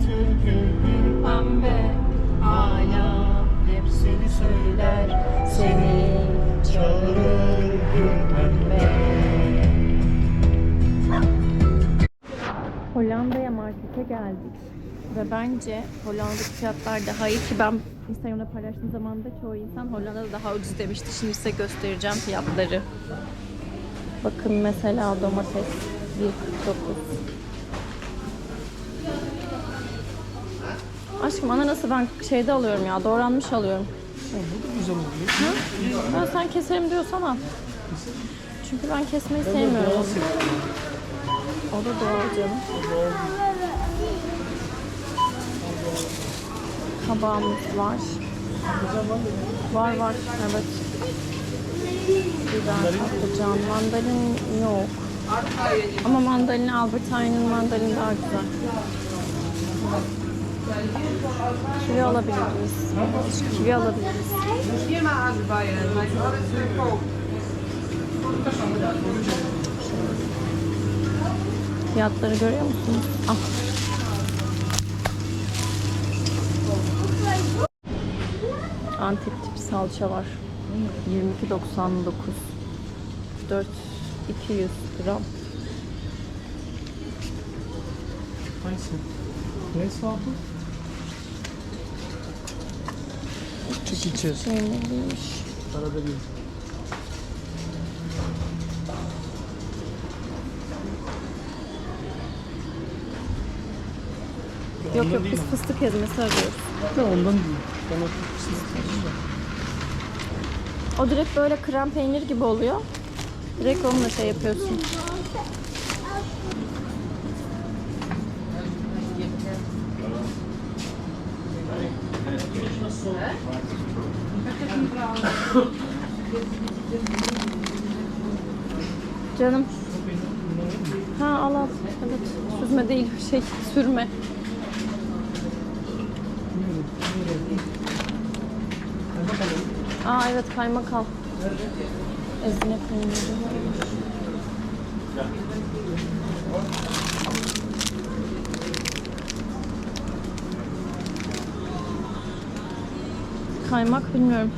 Türk'ün pembe Hala hep seni söyler Seni çağırır gül pembe Hollanda'ya markete geldik. Ve bence Hollanda'daki fiyatlar daha iyi ki ben Instagram'da paylaştığım zaman da çoğu insan Hollanda'da daha ucuz demişti. Şimdi size göstereceğim fiyatları. Bakın mesela domates 1.49. Aşkım ananası ben şeyde alıyorum ya doğranmış alıyorum. Güzel oluyor. Ha, sen keserim diyorsan al. Çünkü ben kesmeyi sevmiyorum. O da doğal canım. Kabağımız var. Var var evet. Biber, patlıcan, mandalin yok. Ama mandalini Albert Einstein mandalini daha güzel. Kivi alabiliriz. Kivi alabiliriz. Fiyatları görüyor musunuz? Ah. Antep tip salça var. 22.99 4 200 gram. Hangisi? Neyse abi? Çık içi. Peynirliymiş. Arada bir. Yok Ondan yok biz fıstık ezmesi arıyoruz. Ya ondan değil. Ben o fıstık O direkt böyle krem peynir gibi oluyor. Direkt onunla şey yapıyorsun. Canım. Ha al al. Evet. Süzme değil şey sürme. Aa evet kaymak al. Ezine peyniri. Kaymak bilmiyorum.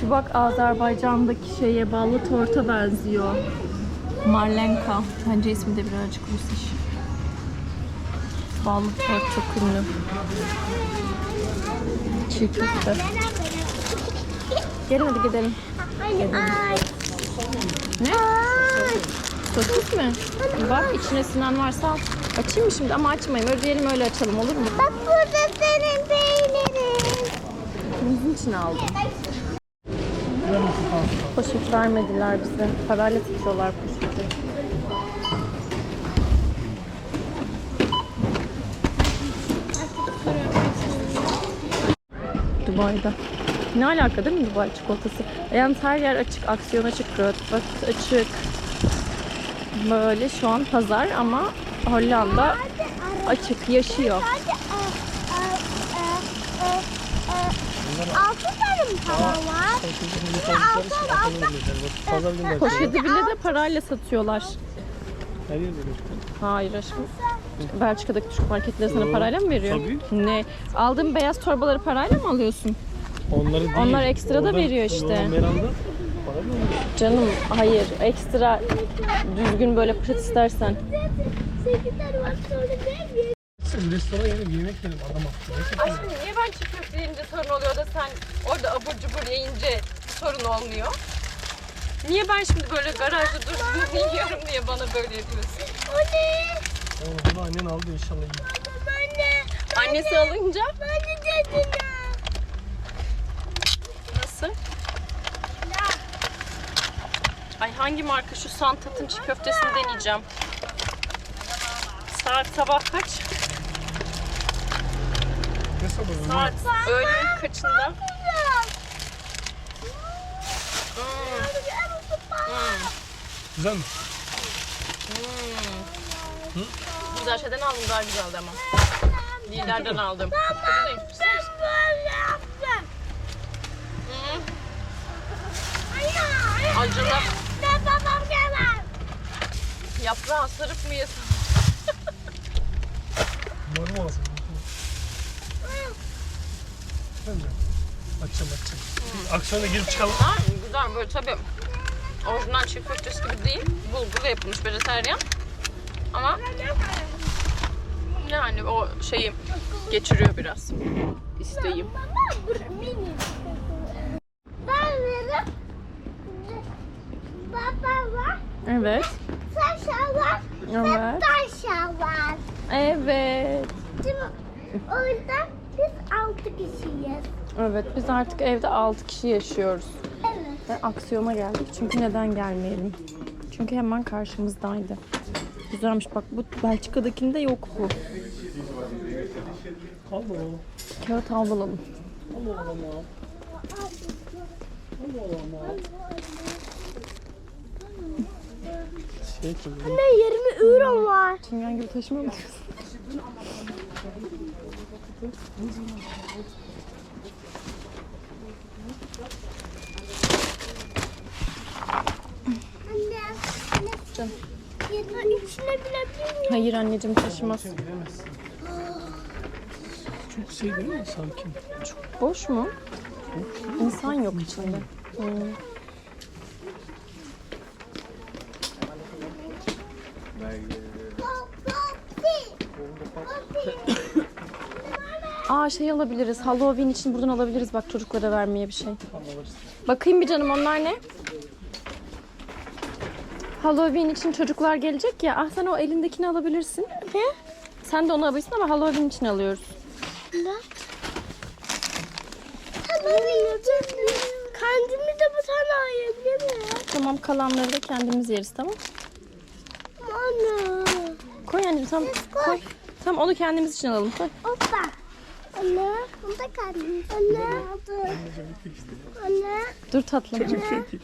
Şu bak Azerbaycan'daki şeye ballı torta benziyor. Marlenka. Bence ismi de birazcık Rus iş. Ballı tort çok ünlü. Çiğ köfte. Gelin hadi gidelim. Ne? Sosis mi? Bak içine sinen varsa al. Açayım mı şimdi? Ama açmayayım. Ödeyelim öyle açalım olur mu? Bak burada senin peynirin. Bunun için aldım. Poşet vermediler bize. Parayla tutuyorlar poşeti. Dubai'de. Ne alaka değil mi Dubai çikolatası? Yani her yer açık, aksiyon açık, rötbet açık. Böyle şu an pazar ama Hollanda açık, yaşıyor. Altı tane mi para var? Poşeti bile de parayla satıyorlar. Hayır aşkım. Belçika'daki Türk marketleri sana parayla mı veriyor? tabii. Ne? Aldığın beyaz torbaları parayla mı alıyorsun? Onları değil. Onlar ekstra da veriyor işte. Oluyor? Canım hayır. Ekstra düzgün böyle poşet istersen. Sen restorana gelip yemek yedim adam attı. Aşkım niye ben çiğ köfte yiyince sorun oluyor da sen orada abur cubur yiyince sorun olmuyor? Niye ben şimdi böyle garajda durup yiyorum diye bana böyle diyorsun? O ne? Onu da annen aldı inşallah iyi. Anne. Annesi alınca Anne dedin nasıl? Ay hangi marka şu Santat'ın çiğ köftesini deneyeceğim. Saat sabah kaç? Ne sabahı? Saat öğlenin kaçında? Hmm. Güzel mi? Güzel şeyden aldım daha güzeldi ama. Liderden aldım. Değil. Ben böyle yaptım. Hmm. Toprağa sarıp mı yesem? Umarım olmasın. Ben de. Açacağım açacağım. Akşama da girip çıkalım. Ha, güzel böyle tabii. Orijinal çiğ köftesi gibi değil. Bulgurla yapılmış vejetaryen. Ama yani o şeyi geçiriyor biraz. İsteğim. Ben veririm. Baba var. Evet. Saşa var. Evet. Taşa var. Evet. O yüzden biz altı kişiyiz. Evet biz artık evde 6 kişi yaşıyoruz. Evet. Ve aksiyona geldik. Çünkü neden gelmeyelim? Çünkü hemen karşımızdaydı. Güzelmiş bak bu Belçika'dakinde yok bu. Allah Allah. Kağıt Allah. Allah Allah. Şey koyuyorum. Anne 20 euro var. Çingen gibi taşımıyor musun? Anne. Anne. Canım. 23'üne binebilir miyim? Hayır anneciğim taşımaz. Çok şey değil mi? Sakin. Boş mu? İnsan yok içinde. Hmm. Aa şey alabiliriz. Halloween için buradan alabiliriz. Bak çocuklara vermeye bir şey. Bakayım bir canım onlar ne? Halloween için çocuklar gelecek ya. Ah sen o elindekini alabilirsin. Ne? Sen de onu alabilirsin ama Halloween için alıyoruz. Ne? Kendimi de bu tane ayırabilir miyim? Tamam kalanları da kendimiz yeriz tamam. Anne. Koy anneciğim tamam. Koy. Tamam onu kendimiz için alalım. Koy. Hoppa. Anne. Bunu da kendim. Anne. Anne. Dur tatlım. Çocuk ki.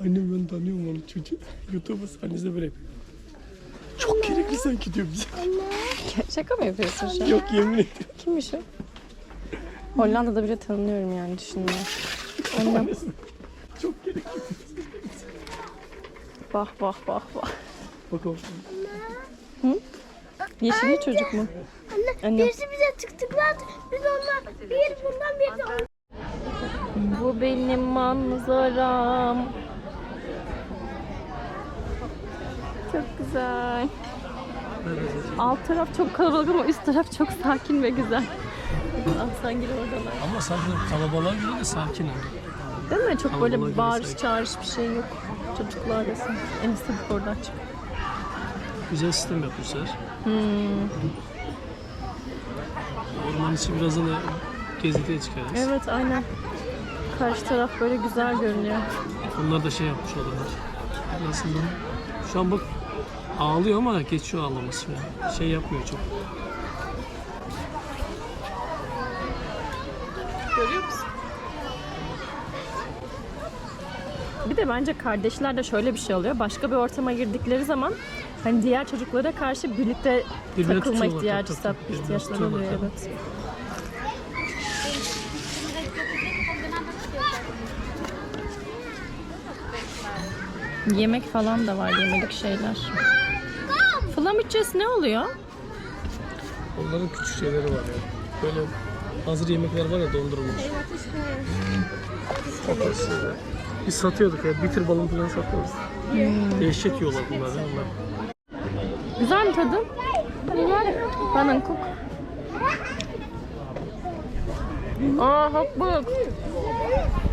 Annem ben tanıyorum onu çocuğu. YouTube'a sahnesi böyle yapıyor. Çok gerekli sanki diyor bize. Şaka mı yapıyorsun şu an? Yok yemin ediyorum. Kimmiş o? Hollanda'da bile tanınıyorum yani düşünme. Annem. Çok gerekli. Bah bah bah bah. Bakalım. Yeşilli çocuk mu? Anne. Anne. Birisi bize tıktıkladı. Biz ondan bir bundan bir de ondan. Bu benim manzaram. Çok güzel. Alt taraf çok kalabalık ama üst taraf çok sakin ve güzel. Aslan gibi oradalar. Ama sanki kalabalığa göre de sakin abi. Değil mi? Çok Kalabalığa böyle göre bağırış çağırış bir şey yok. Çocuklar da En istedik oradan çık. Güzel sistem yapmışlar. Hmm. Orman içi birazdan da gezintiye çıkarız. Evet aynen. Karşı taraf böyle güzel görünüyor. Onlar da şey yapmış olurlar. Nasıl diyeyim? Şu an bak ağlıyor ama geçiyor ağlaması. Yani. Şey yapmıyor çok. Görüyor musun? Bir de bence kardeşlerde şöyle bir şey oluyor. Başka bir ortama girdikleri zaman hani diğer çocuklara karşı birlikte Birbirine takılma tutuyorlar, ihtiyacı. Birbirine ihtiyaçları tutuyorlar, oluyor tabii. evet. Yemek falan da var yemelik şeyler. Flamiches ne oluyor? Onların küçük şeyleri var ya. Böyle hazır yemekler var ya dondurulmuş. Biz satıyorduk ya. Bitir balon falan satıyoruz. Dehşet yiyorlar bunlar ya. Onlar. Güzel mi tadı? Bana cook. Aa hakbuk.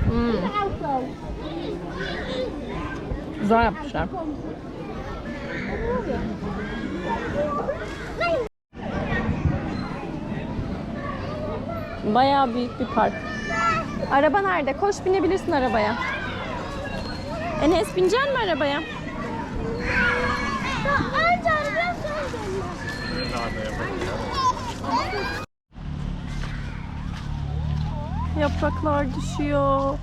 Hmm. Güzel yapmışlar. Bayağı büyük bir park. Araba nerede? Koş binebilirsin arabaya. Enes binecek mi arabaya? Yapraklar düşüyor.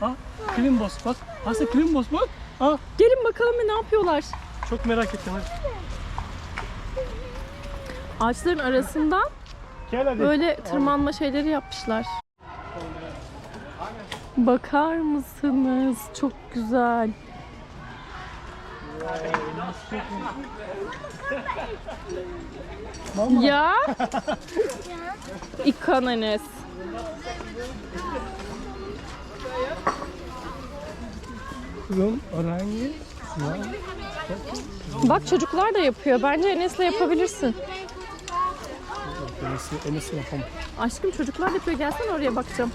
Ha? Klimbos bak. Aslında Klimbos bak. Ha? Gelin bakalım ne yapıyorlar. Çok merak ettim hadi. Ağaçların arasından Gel hadi. böyle tırmanma şeyleri yapmışlar. Bakar mısınız? Çok güzel. Ya. İkan Enes. Kızım orangi. Bak çocuklar da yapıyor. Bence Enes'le yapabilirsin. Enes'i, Enes'i yapamam. Aşkım çocuklar da yapıyor. Gelsene oraya bakacağım.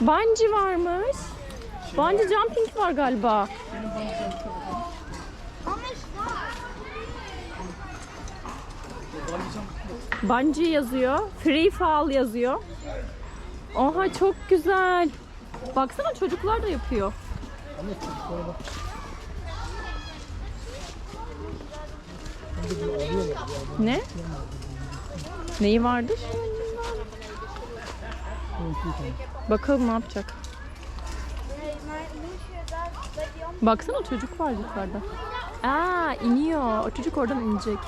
Bungee varmış. Bungee jumping var galiba. Bungee yazıyor. Free fall yazıyor. Oha çok güzel. Baksana çocuklar da yapıyor. Ne? Neyi vardır? Bakalım ne yapacak. Baksana çocuk var yukarıda. Aa iniyor. O çocuk oradan inecek.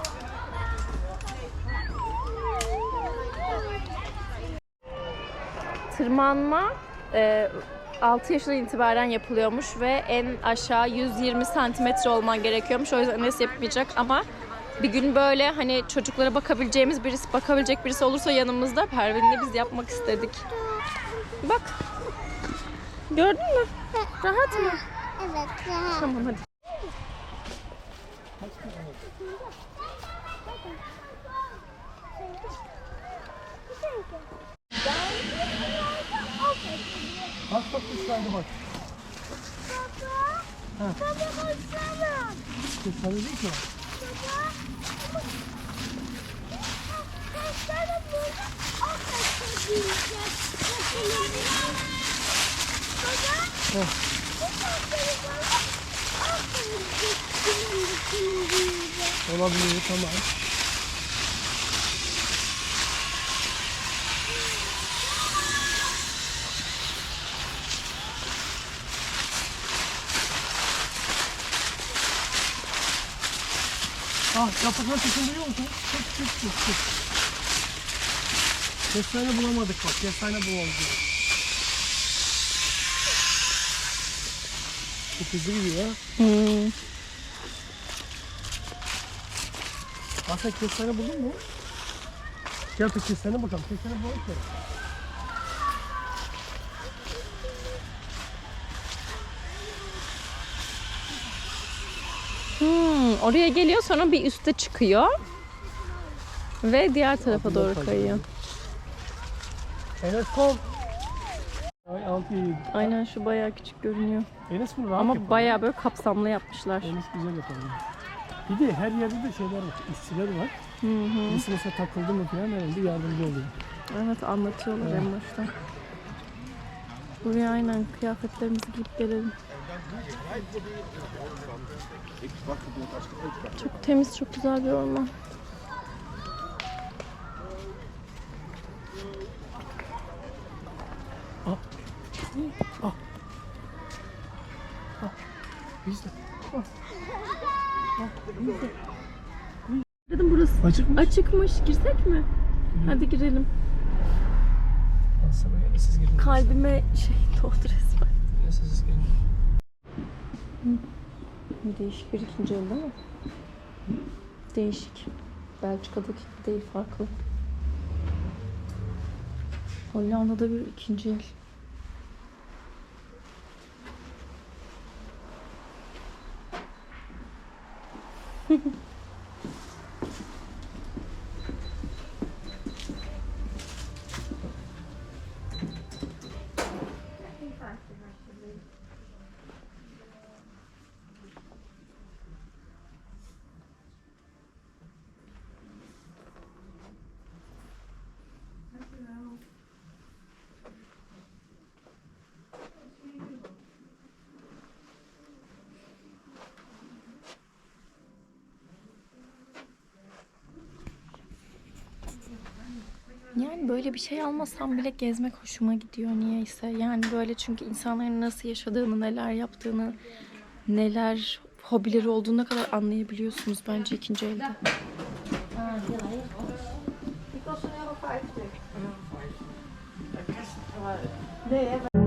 Tırmanma e, 6 yaşından itibaren yapılıyormuş ve en aşağı 120 santimetre olman gerekiyormuş. O yüzden Enes yapmayacak ama bir gün böyle hani çocuklara bakabileceğimiz birisi, bakabilecek birisi olursa yanımızda Pervin'le biz yapmak istedik. Bak. Gördün mü? Rahat mı? Evet. Tamam hadi. Bak bak slide'a bak. Baba baksana. Sen dedin ki. Baksana burada affet diyeceğiz. Baba. Bu Olabilir tamam. Ah yapraklar sesini duyuyor musun? Çok çok çok çok. Kestane bulamadık bak. Kestane bulamadık. Çok hızlı gidiyor ha. Hmm. Aa sen kestane buldun mu? Gel bir kestane bakalım. Kestane bulalım ki. Hmm, oraya geliyor sonra bir üste çıkıyor. Ve diğer tarafa doğru kayıyor. Enes kom. Ay 6 7. Aynen şu bayağı küçük görünüyor. Enes bunu rahat Ama yapar. bayağı böyle kapsamlı yapmışlar. Enes güzel yapar. Bir de her yerde de şeyler var. İşçiler var. Hı hı. Birisi mesela takıldı mı falan herhalde yardımcı oluyor. Evet anlatıyorlar en başta. Buraya aynen kıyafetlerimizi giyip gelelim. Çok temiz, çok güzel bir orman. Açık mı? açıkmış. Girsek mi? Hadi girelim. Al sana ya. Siz girin. Kalbime şey doğdu resmen. Ya siz girin. Değişik bir ikinci el değil mi? Değişik. Belçika'daki değil farklı. Hollanda'da bir ikinci el. aggressively. Yani böyle bir şey almasam bile gezmek hoşuma gidiyor niyeyse. Yani böyle çünkü insanların nasıl yaşadığını, neler yaptığını, neler hobileri olduğuna kadar anlayabiliyorsunuz bence ikinci elde. Neye?